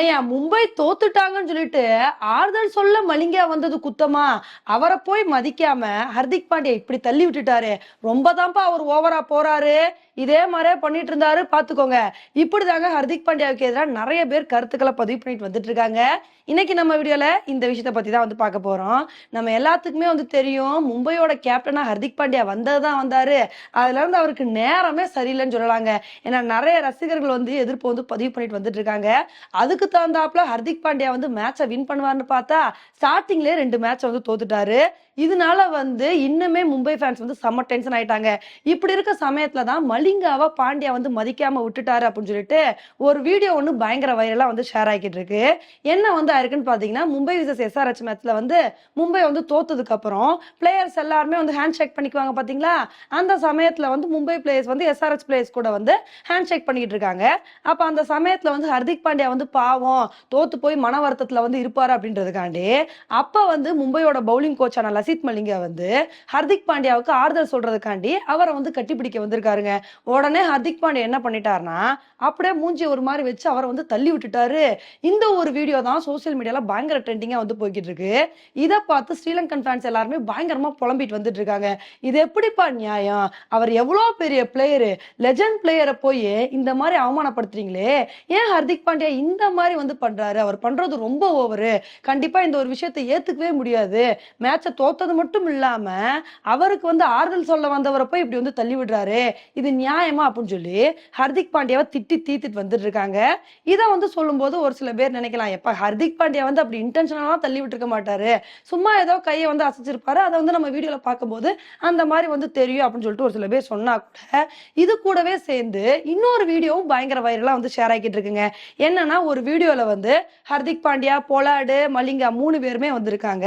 ஏன் மும்பை தோத்துட்டாங்கன்னு சொல்லிட்டு ஆறுதல் சொல்ல மலிங்கா வந்தது குத்தமா? அவரை போய் மதிக்காம ஹர்திக் பாண்டியா இப்படி தள்ளி விட்டுட்டாரு. ரொம்ப தான்ப்பா அவர் ஓவரா போறாரு. இதே மாதிரியே பண்ணிட்டு இருந்தாரு பாத்துக்கோங்க. இப்படிதாங்க ஹர்திக் பாண்டியாவுக்கு எதிராக நிறைய பேர் கருத்துக்களை பதிவு பண்ணிட்டு வந்துட்டு இருக்காங்க இன்னைக்கு நம்ம வீடியோல இந்த விஷயத்த பத்தி தான் வந்து பார்க்க போறோம். நம்ம எல்லாத்துக்குமே வந்து தெரியும் மும்பையோட கேப்டனா ஹர்திக் பாண்டியா வந்ததுதான் வந்தாரு. அதுல இருந்து அவருக்கு நேரமே சரியில்லைன்னு சொல்லலாங்க. ஏன்னா நிறைய ரசிகர்கள் வந்து எதிர்ப்பு வந்து பதிவு பண்ணிட்டு வந்துட்டு இருக்காங்க அதுக்கு தகுந்தாப்புல ஹர்திக் பாண்டியா வந்து மேட்சை வின் பண்ணுவார்னு பார்த்தா ஸ்டார்டிங்லேயே ரெண்டு மேட்ச் வந்து தோத்துட்டாரு. இதனால வந்து இன்னுமே மும்பை ஃபேன்ஸ் வந்து செம்ம டென்ஷன் ஆயிட்டாங்க. இப்படி இருக்க சமயத்துல தான் மலிங்காவை பாண்டியா வந்து மதிக்காம விட்டுட்டாரு அப்படின்னு சொல்லிட்டு ஒரு வீடியோ ஒன்று பயங்கர வைரலா வந்து ஷேர் ஆகிட்டு இருக்கு. என்ன வந்து ஆயிருக்குன்னு பாத்தீங்கன்னா மும்பை விசஸ் எஸ்ஆர்ஹெச் மேட்ச்ல வந்து மும்பை வந்து தோத்ததுக்கு அப்புறம் பிளேயர்ஸ் எல்லாருமே வந்து ஹேண்ட் ஷேக் பண்ணிக்குவாங்க பாத்தீங்களா? அந்த சமயத்துல வந்து மும்பை பிளேயர்ஸ் வந்து எஸ்ஆர்ஹெச் பிளேயர்ஸ் கூட வந்து ஹேண்ட் ஷேக் பண்ணிட்டு இருக்காங்க. அப்ப அந்த சமயத்துல வந்து ஹர்திக் பாண்டியா வந்து பாவம் தோத்து போய் மன வருத்தத்துல வந்து இருப்பாரு அப்படின்றதுக்காண்டி அப்ப வந்து மும்பையோட பவுலிங் கோச்சான லசித் மலிங்கா வந்து ஹர்திக் பாண்டியாவுக்கு ஆறுதல் சொல்றதுக்காண்டி அவரை வந்து கட்டிப்பிடிக்க வந்திருக்காருங்க. உடனே ஹர்திக் பாண்டே என்ன பண்ணிட்டாருன்னா அப்படியே மூஞ்சி ஒரு மாதிரி வச்சு அவரை வந்து தள்ளி விட்டுட்டாரு. இந்த ஒரு வீடியோ தான் சோசியல் மீடியால பயங்கர ட்ரெண்டிங்கா வந்து போய்கிட்டு இருக்கு இதை பார்த்து ஸ்ரீலங்கன் ஃபேன்ஸ் எல்லாருமே பயங்கரமா புலம்பிட்டு வந்துட்டு இருக்காங்க இது எப்படிப்பா நியாயம்? அவர் எவ்வளோ பெரிய பிளேயரு லெஜண்ட் பிளேயரை போய் இந்த மாதிரி அவமானப்படுத்துறீங்களே? ஏன் ஹர்திக் பாண்டியா இந்த மாதிரி வந்து பண்றாரு? அவர் பண்றது ரொம்ப ஓவரு கண்டிப்பா இந்த ஒரு விஷயத்தை ஏத்துக்கவே முடியாது. மேட்சை தோத்தது மட்டும் இல்லாம அவருக்கு வந்து ஆறுதல் சொல்ல வந்தவரை போய் இப்படி வந்து தள்ளி விடுறாரு. இது நியாயமா அப்படின்னு சொல்லி ஹர்திக் பாண்டியாவை திட்டி தீத்துட்டு வந்துட்டு இருக்காங்க இதை வந்து சொல்லும்போது ஒரு சில பேர் நினைக்கலாம் எப்ப ஹர்திக் பாண்டியா வந்து அப்படி இன்டென்ஷனலா தள்ளி விட்டுருக்க மாட்டாரு. சும்மா ஏதோ கையை வந்து அசைச்சிருப்பாரு. அதை வந்து நம்ம வீடியோல பார்க்கும்போது அந்த மாதிரி வந்து தெரியும் அப்படின்னு சொல்லிட்டு ஒரு சில பேர் சொன்னா கூட இது கூடவே சேர்ந்து இன்னொரு வீடியோவும் பயங்கர வைரலா வந்து ஷேர் ஆகிட்டு இருக்குங்க. என்னன்னா ஒரு வீடியோல வந்து ஹர்திக் பாண்டியா பொலாடு மலிங்கா மூணு பேருமே வந்திருக்காங்க.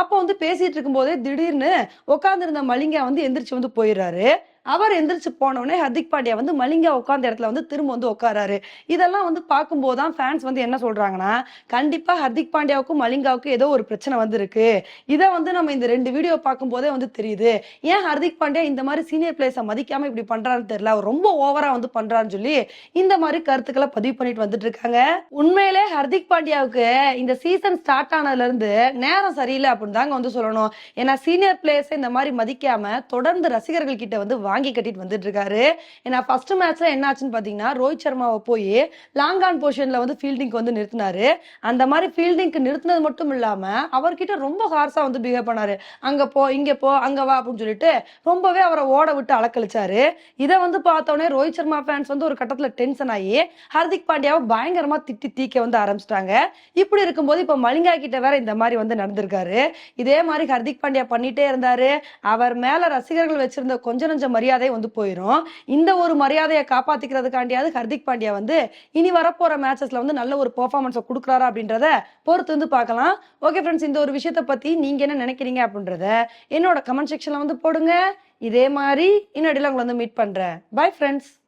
அப்போ வந்து பேசிட்டு இருக்கும்போதே திடீர்னு உட்காந்துருந்த மலிங்கா வந்து எந்திரிச்சு வந்து போயிடுறாரு. அவர் எந்திரிச்சு போனோடனே ஹர்திக் பாண்டியா வந்து மலிங்கா உட்காந்த இடத்துல வந்து திரும்ப வந்து உட்காராரு. இதெல்லாம் வந்து பார்க்கும்போது தான் ஃபேன்ஸ் வந்து என்ன சொல்றாங்கன்னா கண்டிப்பா ஹர்திக் பாண்டியாவுக்கும் மலிங்காவுக்கும் ஏதோ ஒரு பிரச்சனை வந்திருக்கு. இதை வந்து நம்ம இந்த ரெண்டு வீடியோ பார்க்கும்போதே வந்து தெரியுது. ஏன் ஹர்திக் பாண்டியா இந்த மாதிரி சீனியர் பிளேயர்ஸை மதிக்காம இப்படி பண்றாருன்னு தெரியல. அவர் ரொம்ப ஓவரா வந்து பண்றான்னு சொல்லி இந்த மாதிரி கருத்துக்களை பதிவு பண்ணிட்டு வந்துட்டு இருக்காங்க. உண்மையிலே ஹர்திக் பாண்டியாவுக்கு இந்த சீசன் ஸ்டார்ட் ஆனதுல இருந்து நேரம் சரியில்லை அப்படின்னு தாங்க வந்து சொல்லணும். ஏன்னா சீனியர் பிளேயர்ஸை இந்த மாதிரி மதிக்காம தொடர்ந்து ரசிகர்கள் கிட்ட வந்து வாங்கி கட்டிட்டு வந்துட்டு இருக்காரு ஏன்னா ஃபர்ஸ்ட் மேட்ச்ல என்ன ஆச்சுன்னு பாத்தீங்கன்னா ரோஹித் சர்மாவை போய் லாங் ஆன் போர்ஷன்ல வந்து ஃபீல்டிங்க்கு வந்து நிறுத்தினாரு. அந்த மாதிரி ஃபீல்டிங்க்கு நிறுத்தினது மட்டும் இல்லாம அவர்கிட்ட ரொம்ப ஹார்ஸா வந்து பிஹேவ் பண்ணாரு. அங்க போ இங்க போ அங்க வா அப்படின்னு சொல்லிட்டு ரொம்பவே அவரை ஓட விட்டு அலக்கழிச்சாரு. இதை வந்து பார்த்தோன்னே ரோஹித் சர்மா ஃபேன்ஸ் வந்து ஒரு கட்டத்துல டென்ஷன் ஆகி ஹர்திக் பாண்டியாவை பயங்கரமா திட்டி தீக்க வந்து ஆரம்பிச்சிட்டாங்க. இப்படி இருக்கும்போது இப்ப மலிங்கா கிட்ட வேற இந்த மாதிரி வந்து நடந்திருக்காரு. இதே மாதிரி ஹர்திக் பாண்டியா பண்ணிட்டே இருந்தாரு. அவர் மேல ரசிகர்கள் வச்சிருந்த கொஞ்ச நஞ்ச மரியாதை வந்து போயிடும் இந்த ஒரு மரியாதையை காப்பாத்திக்கிறதுக்காண்டியாவது ஹர்திக் பாண்டியா வந்து இனி வரப்போற மேட்சஸ்ல வந்து நல்ல ஒரு பெர்ஃபார்மன்ஸை கொடுக்குறாரா அப்படின்றத பொறுத்து வந்து பார்க்கலாம். ஓகே ஃப்ரெண்ட்ஸ் இந்த ஒரு விஷயத்தை பத்தி நீங்க என்ன நினைக்கிறீங்க அப்படின்றத என்னோட கமெண்ட் செக்ஷன்ல வந்து போடுங்க. இதே மாதிரி இன்னொடியில் உங்களை வந்து மீட் பண்றேன். Bye friends